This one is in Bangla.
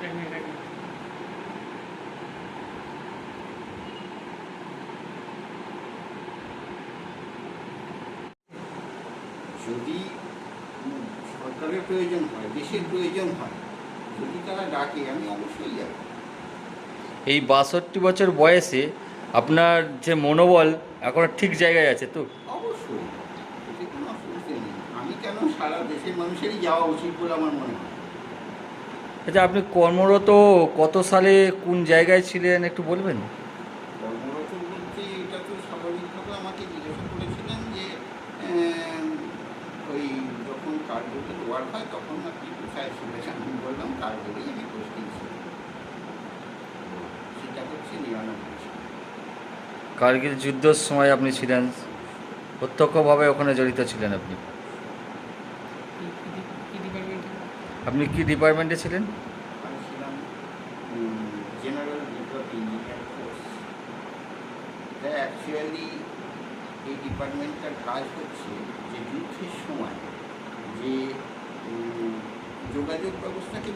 যদি সরকারের প্রয়োজন হয় দেশের প্রয়োজন হয় যদি তারা ডাকে আমি অবশ্যই যাব। এই বাষট্টি বছর বয়সে আপনার যে মনোবল এখন ঠিক জায়গায় আছে তো? অবশ্যই। আমি কেন সারা দেশের মানুষেরই যাওয়া উচিত বলে আমার মনে হয়? আচ্ছা আপনি কর্মরত কত সালে কোন জায়গায় ছিলেন একটু বলবেন? কর্মরত বলতে এটা তো স্বাভাবিকভাবে আমাকে জিজ্ঞাসা করেছিলেন যে ওই যখন কার্যটা দেওয়ার হয় তখন আপনি কোথায় ছিলেন? আমি বললাম কার্যটাই আমি পোস্টিং ছিলাম। সেটা হচ্ছে নিরানব্বই কার্গিল যুদ্ধের সময় আপনি ছিলেন? প্রত্যক্ষভাবে ওখানে জড়িত ছিলেন আপনি? আপনি কি ডিপার্টমেন্টে ছিলেন? জেনারেল বিপ্লব ইঞ্জিনিয়ার কোর্স এটা অ্যাকচুয়ালি এই ডিপার্টমেন্টটার কাজ হচ্ছে যে যুদ্ধের সময় যে যোগাযোগ ব্যবস্থাকে